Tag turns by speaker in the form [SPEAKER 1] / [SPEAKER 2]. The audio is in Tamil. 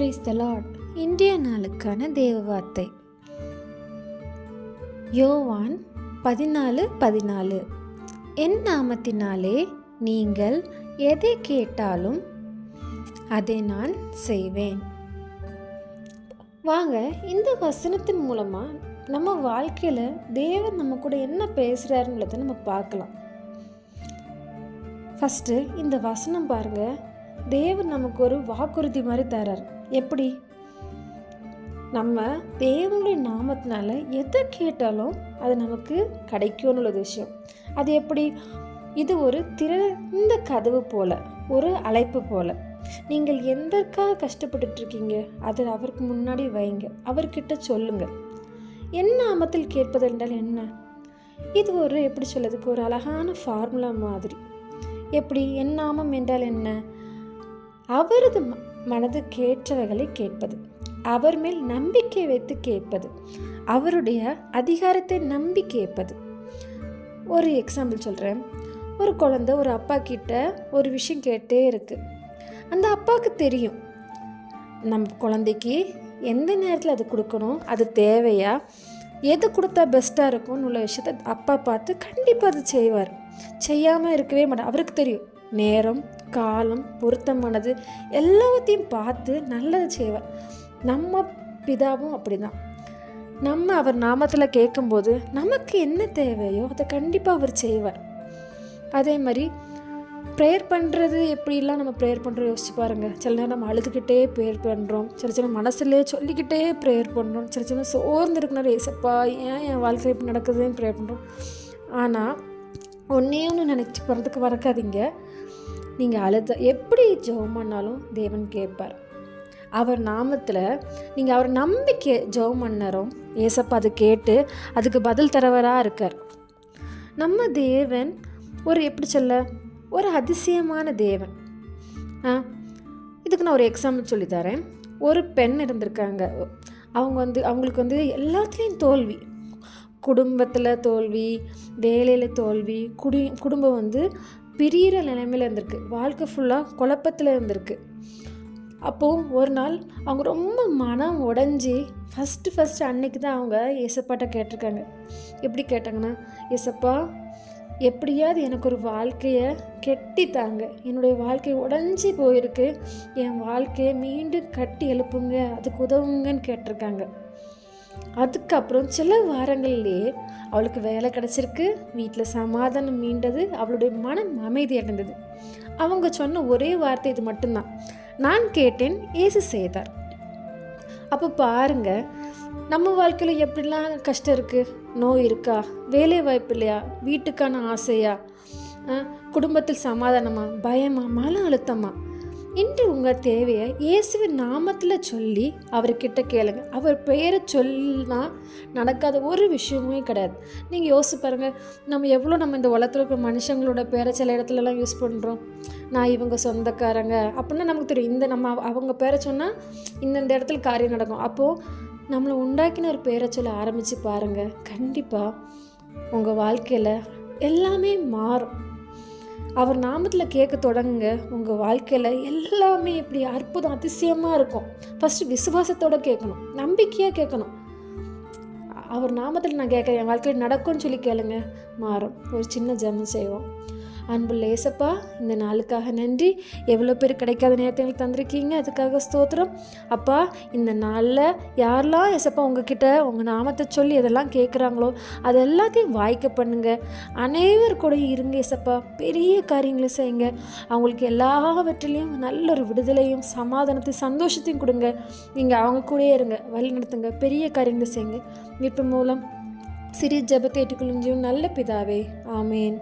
[SPEAKER 1] பிரைஸ் த லார்ட் இன்றைய நாளுக்கான தேவ வார்த்தை யோவான் பதினாலு பதினாலு. என் நாமத்தினாலே நீங்கள் எதை கேட்டாலும் அதை நான் செய்வேன். வாங்க இந்த வசனத்தின் மூலமாக நம்ம வாழ்க்கையில் தேவன் நம்ம கூட என்ன பேசுகிறாருன்றதை நம்ம பார்க்கலாம். ஃபஸ்ட்டு இந்த வசனம் பாருங்கள் தேவன் நமக்கு ஒரு வாக்குறுதி மாதிரி தரார். எப்படி? நம்ம தேவனுடைய நாமத்தினால எதை கேட்டாலும் அது நமக்கு கிடைக்கும்னு உள்ள விஷயம். அது எப்படி? இது ஒரு திறந்த கதவு போல ஒரு அழைப்பு போல. நீங்கள் எதற்காக கஷ்டப்பட்டுட்டு இருக்கீங்க அதை அவருக்கு முன்னாடி வைங்க. அவர்கிட்ட சொல்லுங்க. என் நாமத்தில் கேட்பது என்றால் என்ன? இது ஒரு எப்படி சொல்லதுக்கு ஒரு அழகான ஃபார்முலா மாதிரி. எப்படி? என் நாமம் என்றால் என்ன? அவரது மனது மனதுக்கேற்றவைகளை கேட்பது. அவர் மேல் நம்பிக்கை வைத்து கேட்பது. அவருடைய அதிகாரத்தை நம்பி கேட்பது. ஒரு எக்ஸாம்பிள் சொல்கிறேன் ஒரு குழந்தை ஒரு அப்பா கிட்ட ஒரு விஷயம் கேட்டே இருக்கு. அந்த அப்பாவுக்கு தெரியும். நம்ம குழந்தைக்கு எந்த நேரத்தில் அது கொடுக்கணும்? அது தேவையா? எது கொடுத்தா பெஸ்ட்டாக இருக்கும்னு உள்ள விஷயத்த அப்பா பார்த்து கண்டிப்பாக அது செய்வார். செய்யாமல் இருக்கவே மாட்டார் அவருக்கு தெரியும். நேரம் காலம் பொருத்தமானது எல்லாத்தையும் பார்த்து நல்லது செய்வார். நம்ம பிதாவும் அப்படிதான். நம்ம அவர் நாமத்தில் கேட்கும்போது நமக்கு என்ன தேவையோ அதை கண்டிப்பாக அவர் செய்வார். அதே மாதிரி ப்ரேயர் பண்ணுறது எப்படிலாம் நம்ம ப்ரேயர் பண்ணுறோம் யோசிச்சு பாருங்கள் சில நேரம் நம்ம அழுதுகிட்டே ப்ரேயர் பண்ணுறோம் சில சில மனசுலேயே சொல்லிக்கிட்டே ப்ரேயர் பண்ணுறோம் சில சில சோர்ந்து இருக்கிற ஏசப்பா ஏன் என் வாழ்க்கை இப்படி நடக்குதுன்னு ப்ரேயர் பண்ணுறோம் ஆனால் ஒன்றே ஒன்று நினச்சி போகிறதுக்கு மறக்காதீங்க. நீங்கள் அழுத எப்படி ஜெபம் பண்ணாலும் தேவன் கேட்பார். அவர் நாமத்தில் நீங்கள் அவர் நம்பிக்கை ஜெபம் பண்ணறோம். ஏசப்பா அது கேட்டு அதுக்கு பதில் தரவராக இருக்கார். நம்ம தேவன் ஒரு எப்படி சொல்ல ஒரு அதிசயமான தேவன். ஆ இதுக்கு நான் ஒரு எக்ஸாம்பிள் சொல்லித்தரேன் ஒரு பெண் இருந்திருக்காங்க. அவங்க வந்து அவங்களுக்கு வந்து எல்லாத்துலேயும் தோல்வி. குடும்பத்தில் தோல்வி வேலையில் தோல்வி குடி குடும்பம் வந்து பிரியிற நிலைமையில் இருந்திருக்கு. வாழ்க்கை ஃபுல்லாக குழப்பத்தில் இருந்திருக்கு. அப்போது ஒரு நாள் அவங்க ரொம்ப மனம் உடஞ்சி ஃபஸ்ட்டு ஃபஸ்ட்டு அன்னைக்கு தான் அவங்க ஏசப்பாட்ட கேட்டிருக்காங்க. எப்படி கேட்டாங்கன்னா இசப்பா எப்படியாவது எனக்கு ஒரு வாழ்க்கையை கெட்டித்தாங்க. என்னுடைய வாழ்க்கை உடஞ்சி போயிருக்கு. என் வாழ்க்கையை மீண்டும் கட்டி எழுப்புங்க. அதுக்கு உதவுங்கன்னு கேட்டிருக்காங்க. அதுக்கப்புறம் சில வாரங்கள்லேயே அவளுக்கு வேலை கிடச்சிருக்கு. வீட்டில் சமாதானம் மீண்டது அவளுடைய மனம் அமைதி அடைந்தது. அவங்க சொன்ன ஒரே வார்த்தை இது மட்டும்தான். நான் கேட்டேன் ஏசு செய்தார். அப்போ பாருங்க நம்ம வாழ்க்கையில் எப்படிலாம் கஷ்டம் இருக்குது நோய் இருக்கா? வேலை வாய்ப்பு இல்லையா? வீட்டுக்கான ஆசையா? குடும்பத்தில் சமாதானமா? பயமா? மன அழுத்தமா? இன்று உங்கள் தேவையை இயேசுவின் நாமத்தில் சொல்லி அவர்கிட்ட கேளுங்க. அவர் பெயரை சொல்லினா நடக்காத ஒரு விஷயமே கிடையாது. நீங்கள் யோசிச்சு பாருங்கள் நம்ம எவ்வளோ நம்ம இந்த உலகத்தில் இருக்கிற மனுஷங்களோட பேரை சில இடத்துலலாம் யூஸ் பண்ணுறோம் நான் இவங்க சொந்தக்காரங்க அப்படின்னா நமக்கு தெரியும். இந்த நம்ம அவ- அவங்க பேரை சொன்னால் இந்தந்த இடத்துல காரியம் நடக்கும். அப்போது நம்மளை உண்டாக்கின ஒரு பேரை சொல்ல ஆரம்பித்து பாருங்கள் கண்டிப்பாக உங்கள் வாழ்க்கையில் எல்லாமே மாறும். அவர் நாமத்தில் கேட்க தொடங்குங்க. உங்கள் வாழ்க்கையில் எல்லாமே இப்படி அற்புதம் அதிசயமாக இருக்கும். ஃபஸ்ட்டு விசுவாசத்தோட கேட்கணும். நம்பிக்கையாக கேட்கணும். அவர் நாமத்தில் நான் கேட்குறேன் என் வாழ்க்கையில் நடக்கும்னு சொல்லி கேளுங்க. மாறும். ஒரு சின்ன ஜெபம் செய்வோம். அன்புள்ள ஏசப்பா இந்த நாளுக்காக நன்றி. எவ்வளோ பேர் கிடைக்காத நேரத்தை எங்களுக்கு தந்திருக்கீங்க. அதுக்காக ஸ்தோத்திரம். அப்பா இந்த நாளில் யாரெல்லாம் ஏசப்பா உங்ககிட்ட உங்கள் நாமத்தை சொல்லி எதெல்லாம் கேட்குறாங்களோ அது எல்லாத்தையும் வாய்க்க பண்ணுங்க. அனைவர் கூட இருங்க ஏசப்பா. பெரிய காரியங்களை செய்யுங்க. அவங்களுக்கு எல்லாவற்றிலையும் நல்ல ஒரு விடுதலையும் சமாதானத்தையும் சந்தோஷத்தையும் கொடுங்க. நீங்கள் அவங்க கூடயே இருங்க. வழி நடத்துங்க. பெரிய காரியங்களை செய்யுங்க. மீட்பு மூலம் சிறிய ஜபத்தை ஏற்றுக்கொள்ளும் நல்ல பிதாவே. ஆமேன்.